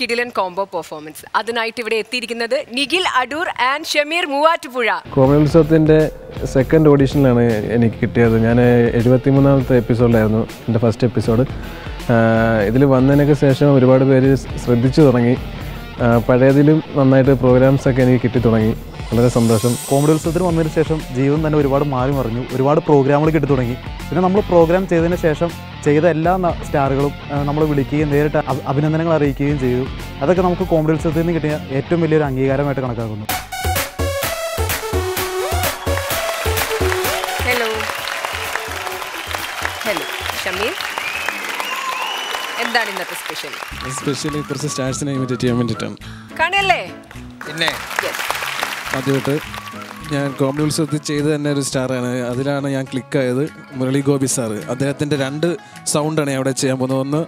കിടിലൻ combo performance അതിനായിട്ട് ഇവിടെ എത്തിയിരിക്കുന്നത് നിഖിൽ അടൂർ ആൻഡ് ഷമീർ മൂവാറ്റുപുഴ. കോമത്സവത്തിന്റെ സെക്കൻഡ് ഓഡീഷനിലാണ് എനിക്ക് കിട്ടിയത്. ഞാൻ എഴുപത്തി മൂന്നാമത്തെ എപ്പിസോഡിലായിരുന്നു എന്റെ ഫസ്റ്റ് എപ്പിസോഡ് ഇതിൽ വന്നതിനൊക്കെ ശേഷം ഒരുപാട് പേര് ശ്രദ്ധിച്ചു തുടങ്ങി. പഴയതിലും നന്നായിട്ട് പ്രോഗ്രാംസ് ഒക്കെ എനിക്ക് കിട്ടി തുടങ്ങി. വളരെ സന്തോഷം. കോമഡി ഉത്സവത്തിന് വന്നതിന് ശേഷം ജീവിതം തന്നെ ഒരുപാട് മാറി മറിഞ്ഞു. ഒരുപാട് പ്രോഗ്രാമുകൾ കിട്ടി തുടങ്ങി. പിന്നെ നമ്മൾ പ്രോഗ്രാം ചെയ്തതിന് ശേഷം ചെയ്ത എല്ലാ സ്റ്റാറുകളും നമ്മൾ വിളിക്കുകയും നേരിട്ട് അഭിനന്ദനങ്ങൾ അറിയിക്കുകയും ചെയ്തു. അതൊക്കെ നമുക്ക് കോമഡി ഉത്സവത്തിൽ നിന്ന് കിട്ടിയ ഏറ്റവും വലിയൊരു അംഗീകാരമായിട്ട് കണക്കാക്കുന്നു. ഹലോ ഹലോ ഷമീർ എന്താണ് ഇന്നത്തെ സ്പെഷ്യൽ സ്പെഷ്യലി കുറച്ച് സ്റ്റാർസിനെ ഇമിറ്റേറ്റ് ചെയ്യാൻ വേണ്ടിയിട്ടാണ് കാണല്ലേ പിന്നെ? യെസ് ആദ്യമായിട്ട് ഞാൻ കോമഡി ഉത്സവത്തിൽ ചെയ്ത് തന്നെ ഒരു സ്റ്റാറാണ് അതിലാണ് ഞാൻ ക്ലിക്കായത് മുരളി ഗോപി സാറ് അദ്ദേഹത്തിന്റെ രണ്ട് സൗണ്ടാണ് ഞാൻ അവിടെ ചെയ്യാൻ പോകുന്നത്. ഒന്ന്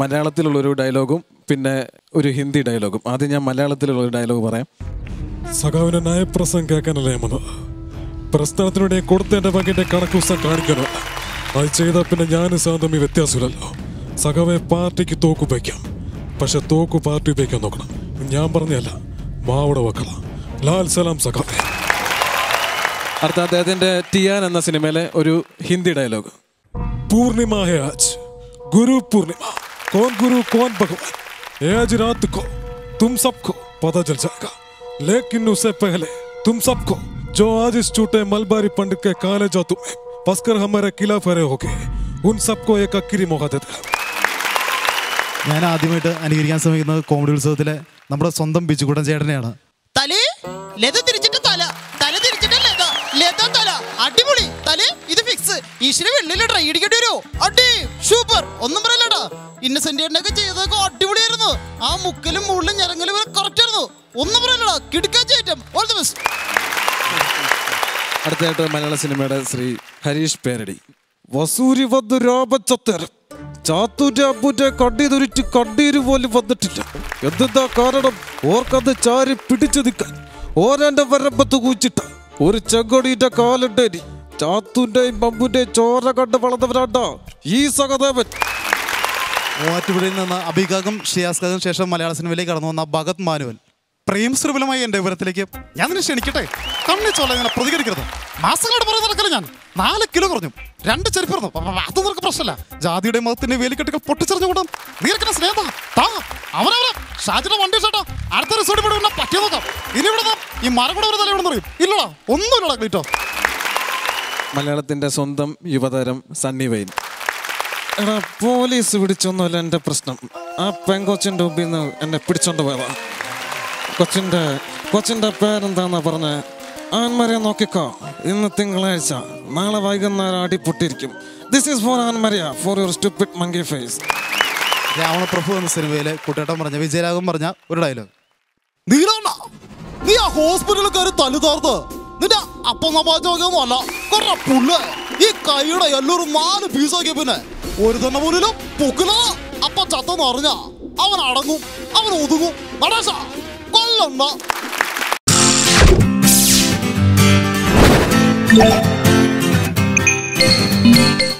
മലയാളത്തിലുള്ളൊരു ഡയലോഗും പിന്നെ ഒരു ഹിന്ദി ഡയലോഗും ആദ്യം ഞാൻ മലയാളത്തിലുള്ള ഒരു ഡയലോഗ് പറയാം. സഖാവിന്റെ നയപ്രസം കേൾക്കാനല്ലേ ഞാൻ വന്നത്? പ്രസ്ഥാനത്തിനുടെ കൊടുത്തതിന്റെ കണക്ക് കണക്കുസം കാണിക്കണം അത് ചെയ്താൽ പിന്നെ ഞാനും സാന്തമി വ്യത്യാസമില്ലല്ലോ. സഖാവെ പാർട്ടിക്ക് തോക്ക് ഉപയോഗിക്കാം. പക്ഷെ തോക്ക് പാർട്ടി ഉപയോഗിക്കാൻ നോക്കണം. ഞാൻ പറഞ്ഞല്ല മാവിടെ വെക്കള ലാൽ സലാം സഖാഫെ അർത്ഥം അദ്ദേഹത്തിന്റെ ടിയാൻ എന്ന സിനിമയിലെ ഒരു ഹിന്ദി ഡയലോഗ്. പൂർണിമ ഹെ ആജ് ഗുരു പൂർണിമ കോൻ ഗുരു കോൻ ഭഗവാൻ ഏജ് രാത് കോ തും സബ് കോ പത ചൽ ജായേഗാ ലേക്കിൻ ഉസെ പെഹലെ തും സബ് കോ ജോ ആജ് ഇസ് ചൂട്ടെ മൽബാരി പണ്ടുക്കെ കെ കാലെ ജോ തുമെ പസ്കർ ഹമാരെ കിലാ ഫെരെ ഹോകെ ഉൻ സബ് കോ എ കക്കിരി മോഹ ഞാൻ ആദ്യമായിട്ട് അനുകരിക്കാൻ ശ്രമിക്കുന്നത് കോമഡി ഉത്സവത്തിലെ നമ്മുടെ സ്വന്തം ബിജുകുടൻ ചേട്ടനെയാണ്. തലേ ലത തിരിച്ചിട്ട് തല. തല തിരിച്ചിട്ട് ലത ലത തല. അടിപൊളി. തല ഇത് ഫിക്സ് ഈശ്വര വെള്ളിൽ ട്രൈ അടിക്കേണ്ടി വരുമോ അടി സൂപ്പർ ഒന്നും പറയല്ലടാ. ഇന്നസെന്റ് ഒക്കെ ചെയ്തതൊക്കെ അടിപൊളിയായിരുന്നു. ആ മുക്കലും മുകളിലും ഞരങ്ങലും കറക്റ്റ് ആയിരുന്നു ഒന്നും പറയല്ലടാ. കിടക്കാച്ച ഐറ്റം ഓൾ ദി ബെസ്റ്റ് അടുത്തതായിട്ട് മലയാള സിനിമയുടെ ശ്രീ ഹരീഷ് പേരടി. വസൂരി വന്നു രാമചത്തർ ചാത്തൂരാബുന്റെ കണ്ണീതുരുറ്റ് കണ്ണീര് പോലും വന്നിട്ടില്ല. എന്തെന്താ കാരണം? ഓർക്കത് ചാരി പിടിച്ചു നിൽക്കാൻ. ഓരന്റെ വരമ്പത്ത് കൂച്ചിട്ട ഒരു ചെങ്കോടിന്റെ കാലുണ്ടേനി ചാത്തുന്റെയും ബമ്പുന്റെയും ചോര കണ്ട് വളർന്നവരാണ്ടോ? ഈ സഹദേവൻ. മൂവാറ്റുപുഴയിൽ നിന്ന് അഭികാഗം ഷിയാസ്കാഗം ശേഷം മലയാള സിനിമയിലേക്ക് കടന്നു വന്ന ഭഗത് മാനുവൽ. പ്രേം സുലഭലമായി എന്റെ വിവരത്തിലേക്ക് ഞാൻ നിന്നെ ക്ഷണിക്കട്ടെ? കണ്ണി ചോല ഇങ്ങനെ പ്രതികരിക്കരുത്. മാസങ്ങളോട് പറഞ്ഞു നടക്കല ഞാൻ. നാല് കിലോ കുറഞ്ഞു. രണ്ട് ചെരുപ്പിറന്നു അത് നിനക്ക് പ്രശ്നമല്ല. ജാതിയുടെ മതത്തിന്റെ വേലിക്കെട്ടുകൾ പൊട്ടിച്ചെറിഞ്ഞുകൊണ്ടും നീർക്കുന്ന സ്നേഹ താ. അവനവരെ ഷാജിയുടെ വണ്ടി ചേട്ടാ. അടുത്ത റിസോർട്ട് ഇവിടെ വന്നാൽ പറ്റിയ നോക്കാം ഇനി ഇവിടെ ഈ മരം കൂടെ ഒരു തല ഇവിടെ പറയും. ഇല്ലടാ ഒന്നും ഇല്ലടാ ക്ലീറ്റോ മലയാളത്തിന്റെ സ്വന്തം യുവതരം സണ്ണി വൈൻ എടാ പോലീസ് പിടിച്ചൊന്നുമല്ല എന്റെ പ്രശ്നം. ആ പെങ്കൊച്ചിന്റെ മുമ്പിൽ നിന്ന് എന്നെ പിടിച്ചോണ്ട് പോയതാ. കൊച്ചിന്റെ കൊച്ചിന്റെ പേരെന്താന്നാ പറഞ്ഞ? ആൻമരയെ നോക്കിക്കോ. ഇന്ന് തിങ്കളാഴ്ച. നാളെ വൈകുന്നേരം അടിപൊട്ടിയിരിക്കും. This is for Annmaria for your stupid monkey face Ravanaprabhu എന്ന സിനിമയിലെ കുട്ടേട്ടൻ പറഞ്ഞ വിജയരാഘവൻ പറഞ്ഞ ഒരു ഡയലോഗ് നീലണ്ണ നീ ആ ഹോസ്പിറ്റലിൽ കയറി തല്ലുതാർത്ത് നിന്റെ അപ്പന്നപ്പാച്ചൊന്നും അല്ല. കൊറ പുല്ല്. ഈ കൈയുടെ എല്ലൊരു നാല് പീസാക്കിയ പിന്നെ. ഒരു തന്നെ പോലും പൊക്കില. അപ്പ ചത്തെന്ന് അറിഞ്ഞ അവൻ അടങ്ങും അവൻ ഒതുങ്ങും. നടേശ കൊല്ലണ്ട